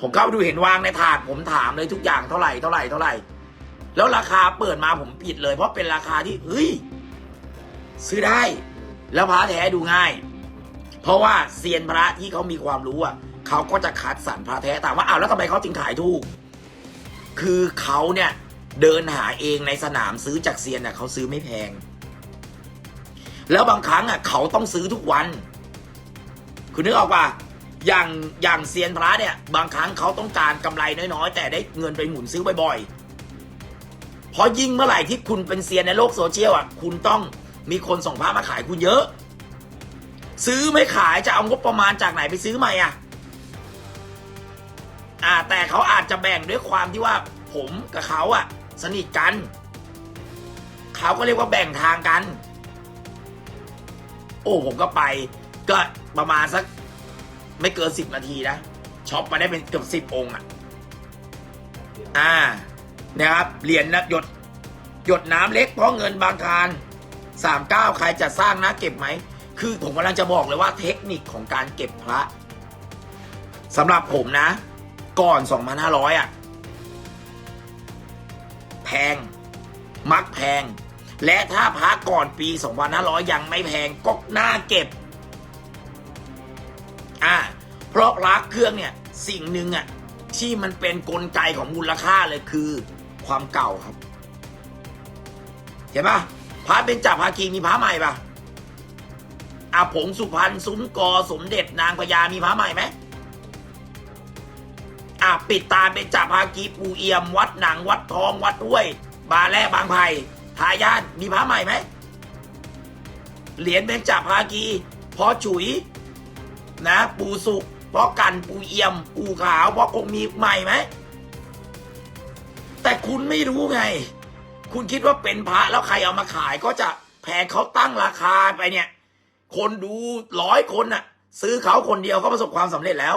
ผมเข้าดูเห็นวางในถาดผมถามเลยทุกอย่างเท่าไหร่เท่าไหร่เท่าไหร่ แล้วราคาเปิดมาผมผิดเลย เพราะเป็นราคาที่เฮ้ยซื้อได้ แล้วพระแท้ดูง่าย เพราะว่าเซียนพระที่เขามีความรู้อะเขาก็จะคัดสรรพระแท้ถามว่าอ้าวแล้วทำไมเขาจึงขายถูก คือเขาเนี่ยเดินหาเองในสนามซื้อจากเซียนน่ะเขาซื้อไม่แพง แล้วบางครั้งอะเขาต้องซื้อทุกวัน คุณนึกออกปะ อย่างอย่างเซียนพระเนี่ย บางครั้งเขาต้องการกำไรน้อยๆ แต่ได้เงินไปหมุนซื้อบ่อยๆเพราะยิ่งเมื่อไหร่ที่คุณเป็นเซียนในโลกโซเชียลอะคุณต้องมีคนส่งพระมาขายคุณเยอะ ซื้อไม่ขายจะเอางบประมาณจากไหนไปซื้อใหม่อะอ่าแต่เขาอาจจะแบ่งด้วยความที่ว่าผมกับเขาอะ สนิทกันเขาก็เรียกว่าแบ่งทางกัน โอ้ผมก็ไปก็ประมาณสัก ไม่เกินสิบนาทีนะช็อปมาได้เป็นเกือบสิบองค์อะอ่านะครับเหรียญนะหยดหยดน้ำเล็กเพราะเงินบางคารสามเก้าใครจะสร้างนะเก็บไหม คือผมกำลังจะบอกเลยว่าเทคนิคของการเก็บพระสำหรับผมนะ ก่อน2,500อะ แพง มักแพง และถ้าพระก่อนปี2,500ยังไม่แพงก็น่าเก็บ อ่า เพราะพระเครื่องเนี่ยสิ่งหนึ่งอะที่มันเป็นนกลไกของมูลค่าเลยคือ ความเก่าครับ เห็นปะพระเป็นจับภาคีมีพระใหม่ปะอาผงสุพรรณซุ้มกอสมเด็จนางพญามีพระใหม่ไหมอะปิดตาเป็นจับภาคีปูเอี่ยม วัดหนังวัดทองวัดห้วย บาแร่บางไผ่ทายาทมีพระใหม่ไหมเหรียญเป็นจับภาคีพอฉุย นะ ปูสุก พอกันปูเอี่ยม ปูขาวพอคงมีใหม่ไหม แต่คุณไม่รู้ไง คุณคิดว่าเป็นพระแล้วใครเอามาขายก็จะแพงเขาตั้งราคาไปเนี่ย คนดูร้อยคนน่ะ ซื้อเขาคนเดียวก็ประสบความสำเร็จแล้ว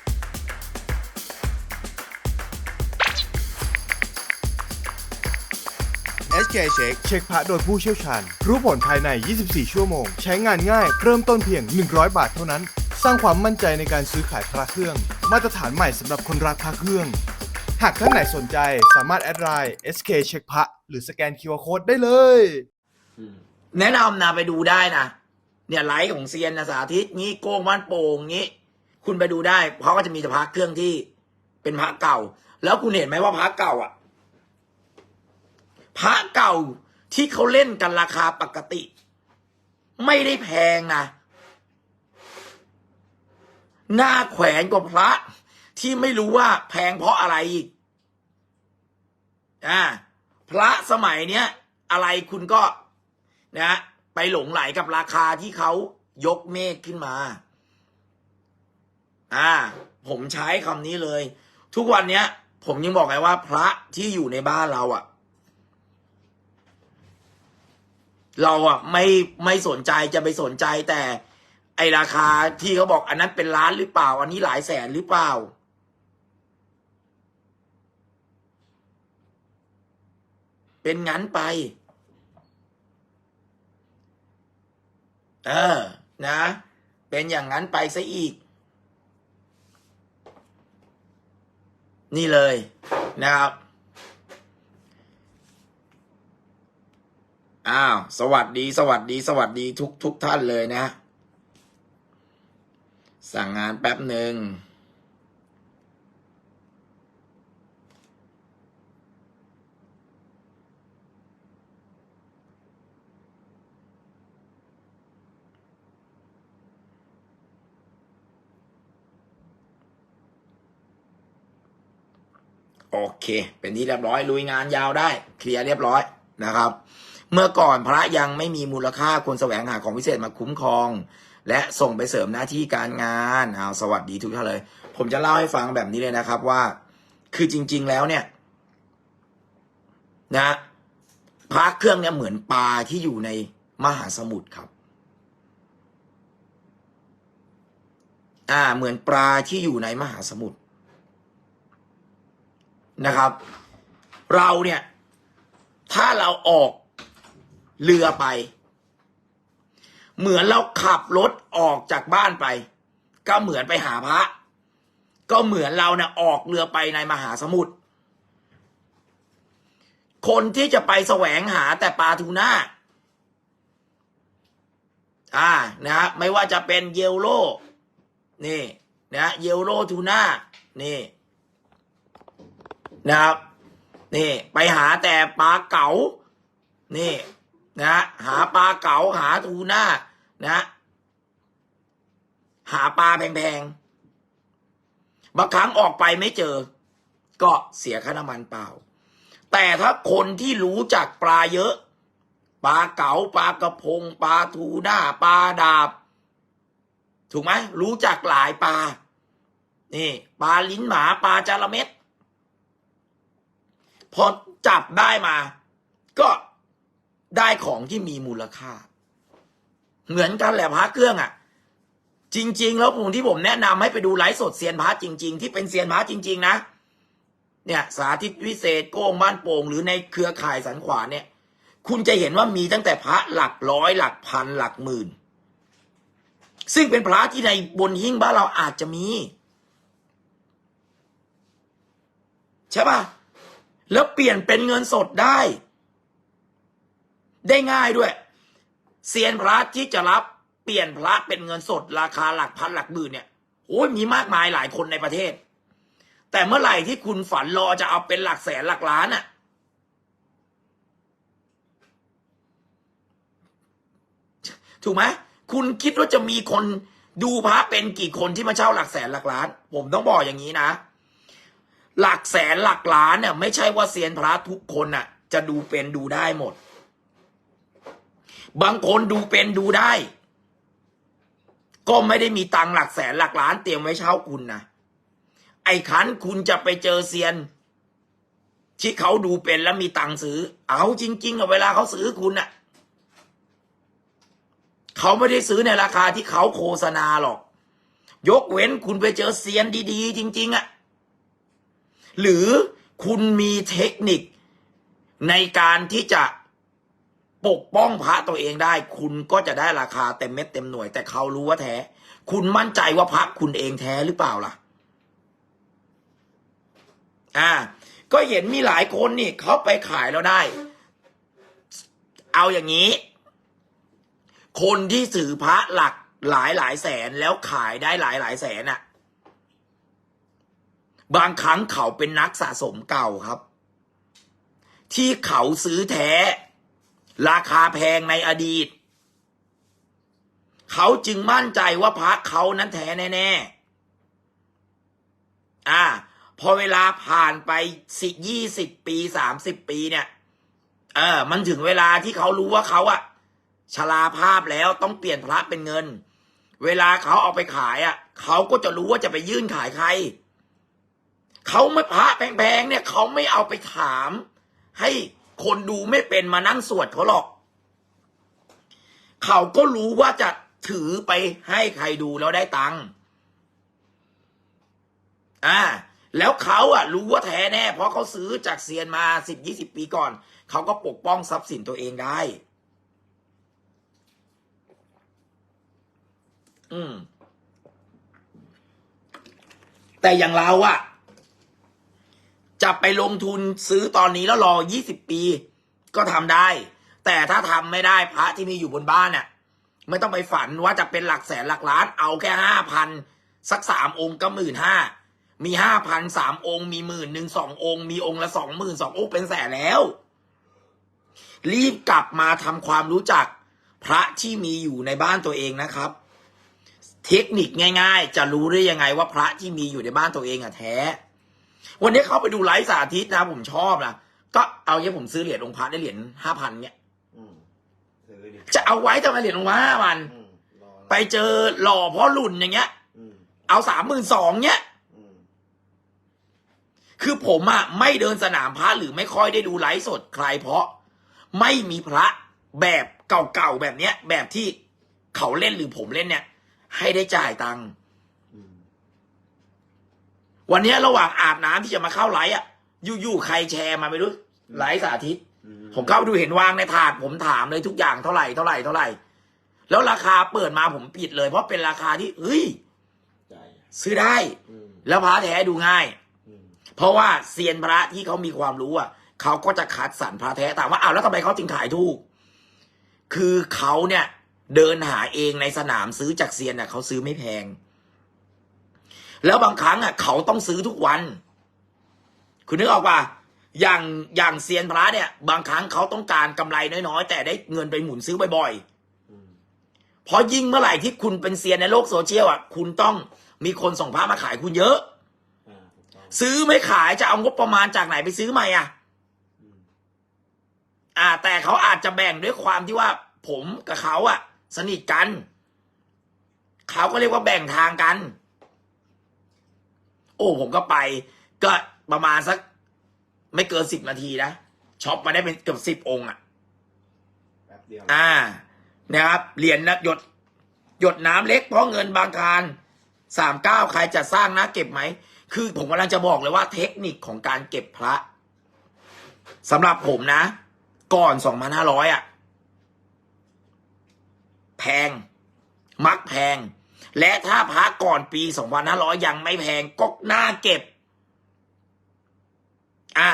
SK Check เช็คพระโดยผู้เชี่ยวชาญ รู้ผลภายใน 24 ชั่วโมง ใช้งานง่าย เริ่มต้นเพียง 100 บาทเท่านั้น สร้างความมั่นใจในการซื้อขายพระเครื่อง มาตรฐานใหม่สำหรับคนรักพระเครื่อง หากท่านไหนสนใจสามารถแอดไลน์ SK เช็คพระหรือสแกน QR Code ได้เลย แนะนำนะไปดูได้นะเนี่ยไลฟ์ของเซียนนะสาธิตงี้โกงบ้านโป่งงี้ คุณไปดูได้เพราะก็จะมีพระเครื่องที่เป็นพระเก่า แล้วคุณเห็นไหมว่าพระเก่าอะ พระเก่าที่เขาเล่นกันราคาปกติ ไม่ได้แพงนะหน้าแขวนกว่าพระ ที่ไม่รู้ว่าแพงเพราะอะไรอีกอ่าพระสมัยเนี้ยอะไรคุณก็นะไปหลงไหลกับราคาที่เขายกเมฆขึ้นมา อ่า ผมใช้คำนี้เลย ทุกวันเนี้ย ผมยังบอกไงว่า พระที่อยู่ในบ้านเราอะ่ะ เราอะ่ะไม่ไม่สนใจจะไปสนใจแต่ไอราคาที่เขาบอกอันนั้นเป็นล้านหรือเปล่า อันนี้หลายแสนหรือเปล่า เป็นงั้นไป เออ นะ เป็นอย่างนั้นไปซะอีก นี่เลยนะครับ อ้าว สวัสดี สวัสดี สวัสดีทุกทุกท่านเลยนะ สั่งงานแป๊บหนึ่งโอเค เป็นที่เรียบร้อย ลุยงานยาวได้ เคลียร์เรียบร้อยนะครับ เมื่อก่อนพระยังไม่มีมูลค่าควรแสวงหาของพิเศษมาคุ้มครอง และส่งไปเสริมหน้าที่การงานเอาสวัสดีทุกท่านเลย ผมจะเล่าให้ฟังแบบนี้เลยนะครับว่า คือจริง ๆ แล้วเนี่ย นะพระเครื่องเนี่ยเหมือนปลาที่อยู่ในมหาสมุทรครับ อ่า เหมือนปลาที่อยู่ในมหาสมุทรนะครับ เราเนี่ย ถ้าเราออก เรือไป เหมือนเราขับรถออกจากบ้านไป ก็เหมือนไปหาพระ ก็เหมือนเราเนี่ยออกเรือไปในมหาสมุทรคนที่จะไปแสวงหาแต่ปลาทูน่าอ่านะฮะไม่ว่าจะเป็นเยลโล่นี่นะเยลโล่ทูน่านี่นะครับนี่ ไปหาแต่ปลาเก๋านี่ นะหาปลาเก๋าหาทูน่านะหาปลาแพงๆบางครั้งออกไปไม่เจอ ก็เสียค่าน้ำมันเปล่า แต่ถ้าคนที่รู้จักปลาเยอะ ปลาเก๋าปลากระพง ปลาทูน่าปลาดาบ ถูกไหมรู้จักหลายปลานี่ปลาลิ้นหมาปลาจาระเม็ดพอจับได้มา ก็ ได้ของที่มีมูลค่า เหมือนกันแหละพระเครื่องอะ่ะ จริง ๆ แล้วผมที่ผมแนะนำให้ไปดูไลฟ์สดเซียนพระจริง ๆ ที่เป็นเซียนพระจริง ๆ นะ เนี่ยสาธิตวิเศษโก้งบ้านโป่งหรือในเครือข่ายสันขวานเนี่ย คุณจะเห็นว่ามีตั้งแต่พระหลักร้อยหลักพันหลักหมื่น ซึ่งเป็นพระที่ในบนหิ้งบ้านเราอาจจะมีใช่ปะแล้วเปลี่ยนเป็นเงินสดได้ ได้ง่ายด้วยเซียนพระที่จะรับเปลี่ยนพระเป็นเงินสด ราคาหลักพันหลักหมื่นเนี่ยโอ้ยมีมากมายหลายคนในประเทศ แต่เมื่อไหร่ที่คุณฝันรอจะเอาเป็นหลักแสนหลักล้านอะถูกไหมคุณคิดว่าจะมีคนดูพระเป็นกี่คนที่มาเช่าหลักแสนหลักล้าน ผมต้องบอกอย่างนี้นะ หลักแสนหลักล้านเนี่ยไม่ใช่ว่าเซียนพระทุกคนน่ะ จะดูเป็นดูได้หมด บางคนดูเป็นดูได้ ก็ไม่ได้มีตังหลักแสนหลักล้านเตรียมไว้เช่าคุณนะไอ้ขันคุณจะไปเจอเซียน ที่เขาดูเป็นแล้วมีตังซื้อ เอาจริงๆอะเวลาเขาซื้อคุณน่ะเขาไม่ได้ซื้อในราคาที่เขาโฆษณาหรอก ยกเว้นคุณไปเจอเซียนดีๆ จริง ๆอะหรือคุณมีเทคนิคในการที่จะ ปกป้องพระตัวเองได้ คุณก็จะได้ราคาเต็มเม็ดเต็มหน่วย แต่เขารู้ว่าแท้ คุณมั่นใจว่าพระคุณเองแท้หรือเปล่าล่ะ อ่า ก็เห็นมีหลายคนนี่เขาไปขายแล้วได้ เอาอย่างนี้ คนที่ถือพระหลักหลายหลายแสนแล้วขายได้หลายหลายแสนอะบางครั้งเขาเป็นนักสะสมเก่าครับ ที่เขาซื้อแท้ ราคาแพงในอดีต เขาจึงมั่นใจว่าพระเขานั้นแท้แน่ๆอ่า พอเวลาผ่านไปสิยี่สิบปีสามสิบปีเนี่ย เออ มันถึงเวลาที่เขารู้ว่าเขาอะชราภาพแล้วต้องเปลี่ยนพระเป็นเงิน เวลาเขาเอาไปขายอะเขาก็จะรู้ว่าจะไปยื่นขายใคร เขาไม่พระแพงๆเนี่ย เขาไม่เอาไปถามให้ คนดูไม่เป็นมานั่งสวดเขาหรอก เขาก็รู้ว่าจะถือไปให้ใครดูแล้วได้ตังค์อ่า แล้วเขาอะ รู้ว่าแท้แน่ เพราะเขาซื้อจากเซียนมาสิบยี่สิบปีก่อน เขาก็ปกป้องทรัพย์สินตัวเองได้ อืม แต่อย่างเราอะ จะไปลงทุนซื้อตอนนี้แล้วรอยี่สิบปี ก็ทำได้ แต่ถ้าทำไม่ได้พระที่มีอยู่บนบ้านเนี่ยไม่ต้องไปฝันว่าจะเป็นหลักแสนหลักล้าน เอาแค่ห้าพันสักสามองค์ก็หมื่นห้ามีห้าพันสามองค์ มีหมื่นหนึ่งสององค์ มีองค์ละสองหมื่นสององค์เป็นแสนแล้ว รีบกลับมาทำความรู้จักพระที่มีอยู่ในบ้านตัวเองนะครับ เทคนิคง่าย ๆ จะรู้ได้ยังไงว่าพระที่มีอยู่ในบ้านตัวเองอะแท้ วันนี้เขาไปดูไลฟ์สาธิตนะผมชอบนะก็เอาเนี้ยผมซื้อเหรียญองค์พระได้เหรียญห้าพันเนี่ยอืมซื้อดิจะเอาไว้ทำไมเหรียญองค์พระห้าพันอืมรออะไรไปเจอหล่อพ่อหลุนอย่างเงี้ย อืมเอาสามหมื่นสองเนี้ยอืมคือผมอะไม่เดินสนามพระหรือไม่ค่อยได้ดูไลฟ์สดใครเพราะ ไม่มีพระแบบเก่าๆแบบเนี้ย แบบที่เขาเล่นหรือผมเล่นเนี่ย ให้ได้จ่ายตังค์อืม วันเนี้ยระหว่างอาบน้ำที่จะมาเข้าไลฟ์อะอยู่ๆใครแชร์มาไม่รู้ไลฟ์สาธิตอืมผมเข้าไปดูเห็นวางในถาด ผมถามเลยทุกอย่างเท่าไหร่เท่าไหร่เท่าไหร่ แล้วราคาเปิดมาผมปิดเลย เพราะเป็นราคาที่เฮ้ยใจซื้อได้อืมแล้วพระแท้ดูง่ายอืมเพราะว่าเซียนพระที่เขามีความรู้อะเขาก็จะคัดสรรพระแท้ถามว่าอ้าวแล้วทำไมเขาจึงขายถูก คือเขาเนี่ยเดินหาเองในสนามซื้อจากเซียนน่ะเขาซื้อไม่แพง แล้วบางครั้งอะเขาต้องซื้อทุกวัน คุณนึกออกป่ะอย่างอย่างเซียนพระเนี่ย บางครั้งเขาต้องการกำไรน้อยๆ แต่ได้เงินไปหมุนซื้อบ่อยๆเพราะยิ่งเมื่อไหร่ที่คุณเป็นเซียนในโลกโซเชียลอะคุณต้องมีคนส่งพระมาขายคุณเยอะ ซื้อไม่ขายจะเอางบประมาณจากไหนไปซื้อใหม่อะอ่า แต่เขาอาจจะแบ่งด้วยความที่ว่า ผมกับเขาอะ สนิทกัน เขาก็เรียกว่าแบ่งทางกัน อ้ผมก็ไป ก็ประมาณสัก ไม่เกินสิบนาทีนะช็อปมาได้เป็นเกือบสิบองค์อะแป๊บเดียวอ่า นะครับเหรียญนะหยด หยดน้ำเล็กเพราะเงินบางการสามเก้าใครจะสร้างนะเก็บไหม คือผมกำลังจะบอกเลยว่าเทคนิคของการเก็บพระสำหรับผมนะ ก่อนสองพันห้าร้อยอะ แพง มักแพง และถ้าพระก่อนปีสองพันห้าร้อยยังไม่แพงก็น่าเก็บ อ่า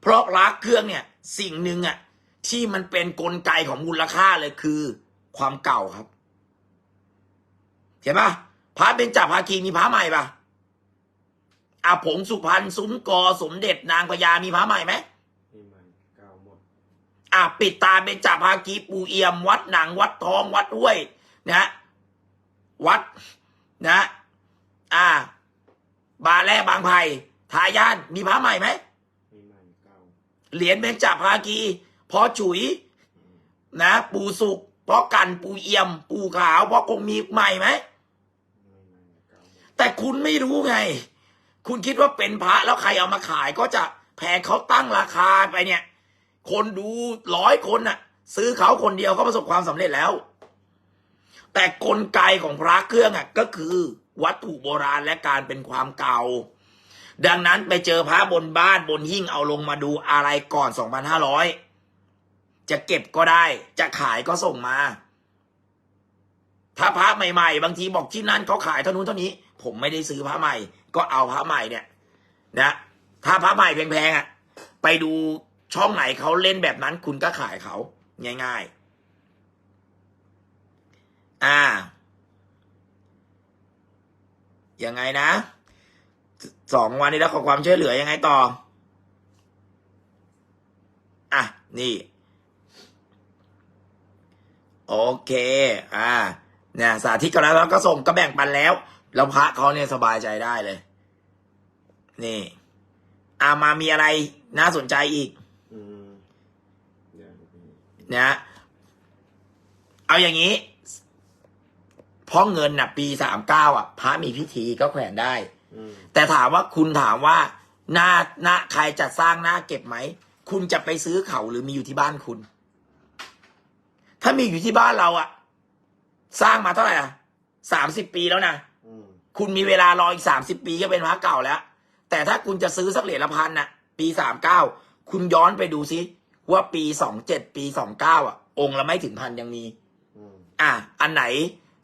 เพราะพระเครื่องเนี่ย สิ่งหนึ่งอะที่มันเป็นนกลไกของมูลค่าเลยคือ ความเก่าครับ เห็นปะพระเป็นจ่าภาคีมีพระใหม่ปะอาผงสุพรรณซุ้มกอสมเด็จนางพญามีพระใหม่ไหมนี่มันเก่าหมดอะปิดตาเป็นจ่าภาคีปูเอี่ยม วัดหนังวัดทองวัดห้วย นะ วัดนะ อ่า บาแร่บางไผ่ทายานมีพระใหม่ไหมนี่มันเก่าเหรียญเป็นจ่าภาคีพอฉุย นะ ปูสุกเพราะกันปูเอี่ยม ปูขาวเพราะคงมีใหม่ไหมนี่มันเก่าหมดแต่คุณไม่รู้ไง คุณคิดว่าเป็นพระแล้วใครเอามาขายก็จะแพงเขาตั้งราคาไปเนี่ย คนดูร้อยคนน่ะ ซื้อเขาคนเดียวก็ประสบความสำเร็จแล้ว แต่กลไกของพระเครื่องอะก็คือวัตถุโบราณและการเป็นความเก่า ดังนั้นไปเจอพระบนบ้านบนหิ้งเอาลงมาดูอะไรก่อน 2,500 จะเก็บก็ได้ จะขายก็ส่งมา ถ้าพระใหม่ๆ บางทีบอกที่นั่นเขาขายเท่านู้นเท่านี้ ผมไม่ได้ซื้อพระใหม่ ก็เอาพระใหม่เนี่ย นะ ถ้าพระใหม่แพงๆอะ ไปดูช่องไหนเขาเล่นแบบนั้นคุณก็ขายเขาง่าย ๆ อ่า ยังไงนะ สองวันนี้แล้วขอความช่วยเหลือยังไงต่อ อะ นี่ โอเค อ่า เนี่ย สาธิตกันแล้วแล้วก็ส่งก็แบ่งปันแล้ว แล้วพระเขาเนี่ยสบายใจได้เลย นี่อามามีอะไรน่าสนใจอีกอืมเดี๋ยวนี้นะเอาอย่างนี้ เพราะเงินน่ะ ปีสามเก้าอะพระมีพิธีก็แขวนได้ อืมแต่ถามว่าคุณถามว่าหน้าหน้าใครจะสร้างหน้าเก็บไหม คุณจะไปซื้อเขาหรือมีอยู่ที่บ้านคุณ ถ้ามีอยู่ที่บ้านเราอะสร้างมาเท่าไหร่อะสามสิบปีแล้วนะ อืมคุณมีเวลารออีกสามสิบปีก็เป็นพระเก่าแล้ว แต่ถ้าคุณจะซื้อสักเหรียญละพันน่ะ ปีสามเก้าคุณย้อนไปดูซิว่าปีสองเจ็ดปีสองเก้าอะ องค์ละไม่ถึงพันยังมี อืม อะอันไหน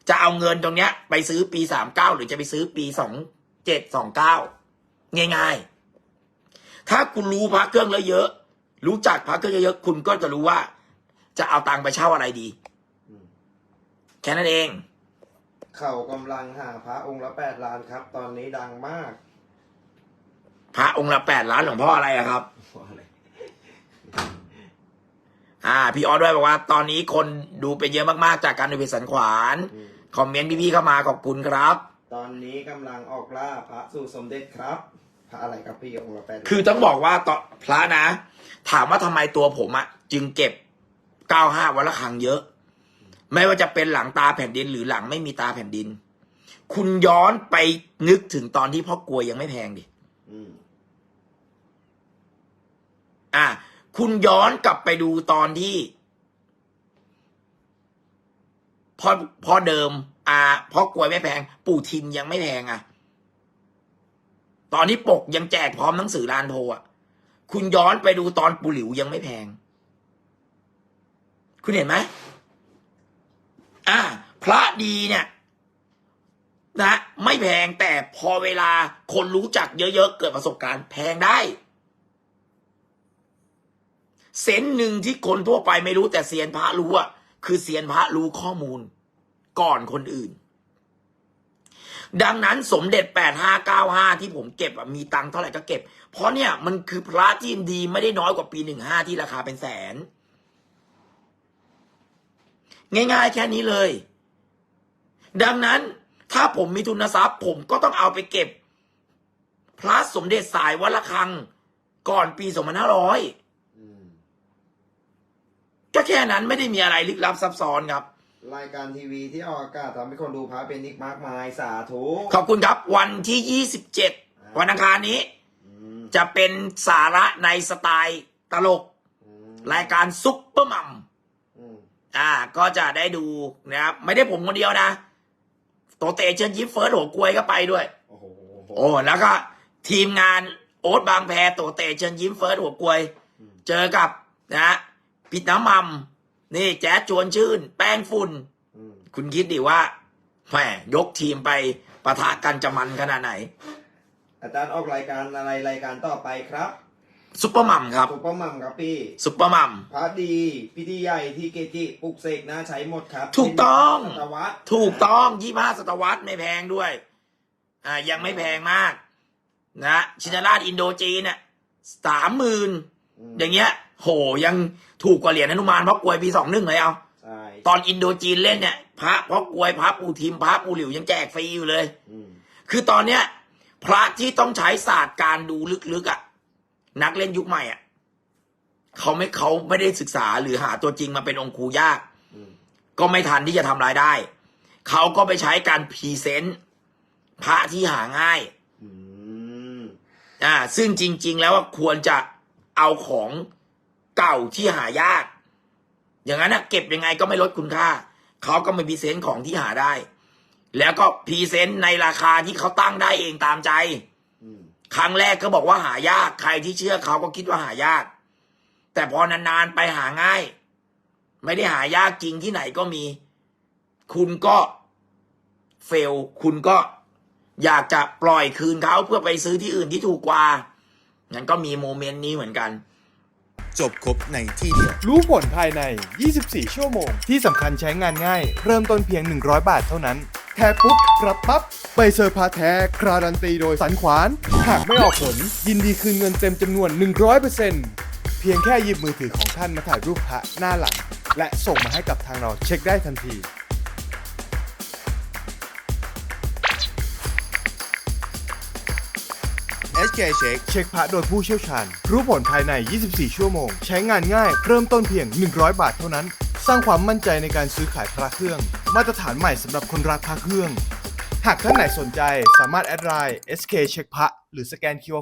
จะเอาเงินตรงเนี้ย ไปซื้อปีสามเก้าหรือจะไปซื้อปีสองเจ็ดสองเก้าง่ายๆ ถ้าคุณรู้พระเครื่องแล้วเยอะ รู้จักพระเครื่องเยอะๆคุณก็จะรู้ว่า จะเอาตังค์ไปเช่าอะไรดีอืมแค่นั้นเอง เขากำลังหาพระองค์ละแปดล้านครับ ตอนนี้ดังมาก พระองค์ละแปดล้านหลวงพ่ออะไรอะครับว่าอะไร อ่า พี่ออสด้วยบอกว่า ตอนนี้คนดูเป็นเยอะมากๆ จากการดูเพจสันขวานอืมคอมเมนต์พี่ๆเข้ามาขอบคุณครับ ตอนนี้กำลังออกล่าพระสู่สมเด็จครับ พระอะไรครับพี่องค์ละแปดล้านคือต้องบอกว่าตอนพระนะ ถามว่าทำไมตัวผมอะจึงเก็บ 95 วันละครั้งเยอะ ไม่ว่าจะเป็นหลังตาแผ่นดินหรือหลังไม่มีตาแผ่นดิน คุณย้อนไปนึกถึงตอนที่พ่อกลวยยังไม่แพงดิ อืมอะ คุณย้อนกลับไปดูตอนที่พอพอเดิม อ่าพ่อกลวยไม่แพง ปู่ทิมยังไม่แพงอะ ตอนนี้ปกยังแจกพร้อมหนังสือลานโพอะ คุณย้อนไปดูตอนปู่หลิวยังไม่แพง คุณเห็นไหมอ่า พระดีเนี่ย นะ ไม่แพงแต่พอเวลาคนรู้จักเยอะๆเกิดประสบการณ์แพงได้ เซนหนึ่งที่คนทั่วไปไม่รู้แต่เซียนพระรู้อะคือเซียนพระรู้ข้อมูล ก่อนคนอื่น ดังนั้นสมเด็จแปดห้าเก้าห้าที่ผมเก็บมีตังค์เท่าไหร่ก็เก็บ เพราะเนี่ยมันคือพระที่ดีไม่ได้น้อยกว่าปีหนึ่งห้าที่ราคาเป็นแสน ง่ายๆแค่นี้เลย ดังนั้นถ้าผมมีทุนทรัพย์ผมก็ต้องเอาไปเก็บ พระสมเด็จสายวัดระฆัง ก่อนปีสองพันห้าร้อย ก็แค่นั้นไม่ได้มีอะไรลึกลับซับซ้อนครับ รายการทีวีที่ออกอากาศทำให้คนดูพระเป็นนิกมากมายสาธุขอบคุณครับ วันที่ 27 วันอังคารนี้อืมจะเป็นสาระในสไตล์ตลกอืมรายการซุปเปอร์มัมอืมอ่า ก็จะได้ดูนะครับ ไม่ได้ผมคนเดียวนะโตเตเชิญยิ้มเฟิร์สหัวกลวยก็ไปด้วย โอ้โหโอ้แล้วก็ทีมงานโอ๊ตบางแพโตเตเชิญยิ้มเฟิร์สหัวกลวย เจอกับนะ ปิดน้ำมัมนี่แจ๊ดชวนชื่น แป้งฝุ่นอืมคุณคิดดิว่าแหมยกทีมไปปะทะกันจะมันขนาดไหน อาจารย์ออกรายการอะไรรายการต่อไปครับซุปเปอร์มัมครับซุปเปอร์มัมครับพี่ซุปเปอร์มัมพระดีพิธีใหญ่ที่เกจิปลุกเสกนะใช้หมดครับ ถูกต้องศตวรรษถูกต้องยี่ห้าศตวรรษไม่แพงด้วย อ่ายังไม่แพงมาก นะชินราชอินโดจีนเนี่ยสามหมื่นอืมอย่างเงี้ย โหยังถูกกว่าเหรียญหนุมานเพราะกลวยปีสองหนึ่งเลยเอาใช่ตอนอินโดจีนเล่นเนี่ยพระเพราะกลวยพระปูทิมพระปูหลิวยังแจกฟรีอยู่เลย อืมคือตอนเนี้ย พระที่ต้องใช้ศาสตร์การดูลึกๆอะ่ะนักเล่นยุคใหม่อะ่ะเขาไม่เขาไม่ได้ศึกษาหรือหาตัวจริงมาเป็นองค์ครูยาก อืมก็ไม่ทันที่จะทำรายได้ เขาก็ไปใช้การพรีเซนต์พระที่หาง่าย อืมอ่าซึ่งจริง ๆ แล้วว่าควรจะเอาของ เก่าที่หายาก อย่างนั้นนะเก็บยังไงก็ไม่ลดคุณค่า เขาก็มาพรีเซนต์ของที่หาได้ แล้วก็พรีเซนต์ในราคาที่เขาตั้งได้เองตามใจครั้งแรกก็บอกว่าหายาก ใครที่เชื่อเขาก็คิดว่าหายาก แต่พอนานๆไปหาง่าย ไม่ได้หายากจริงที่ไหนก็มี คุณก็เฟล คุณก็อยากจะปล่อยคืนเขาเพื่อไปซื้อที่อื่นที่ถูกกว่างั้นก็มีโมเมนต์นี้เหมือนกัน จบครบในที่เดียว รู้ผลภายใน 24 ชั่วโมง ที่สำคัญใช้งานง่าย เริ่มต้นเพียง 100 บาทเท่านั้น แท้ปุ๊บ รับปั๊บใบเซอร์พาแท้ คราดันตีโดยสันขวาน หากไม่ออกผล ยินดีคืนเงินเต็มจำนวน 100%เพียงแค่หยิบมือถือของท่านมาถ่ายรูปพระหน้าหลัง และส่งมาให้กับทางเราเช็คได้ทันที SK Check เช็คพระโดยผู้เชี่ยวชาญ รู้ผลภายใน 24 ชั่วโมง ใช้งานง่าย เริ่มต้นเพียง 100 บาทเท่านั้น สร้างความมั่นใจในการซื้อขายพระเครื่อง มาตรฐานใหม่สำหรับคนรักพระเครื่อง หากท่านไหนสนใจสามารถแอดไลน์ SK เช็คพระหรือสแกน QR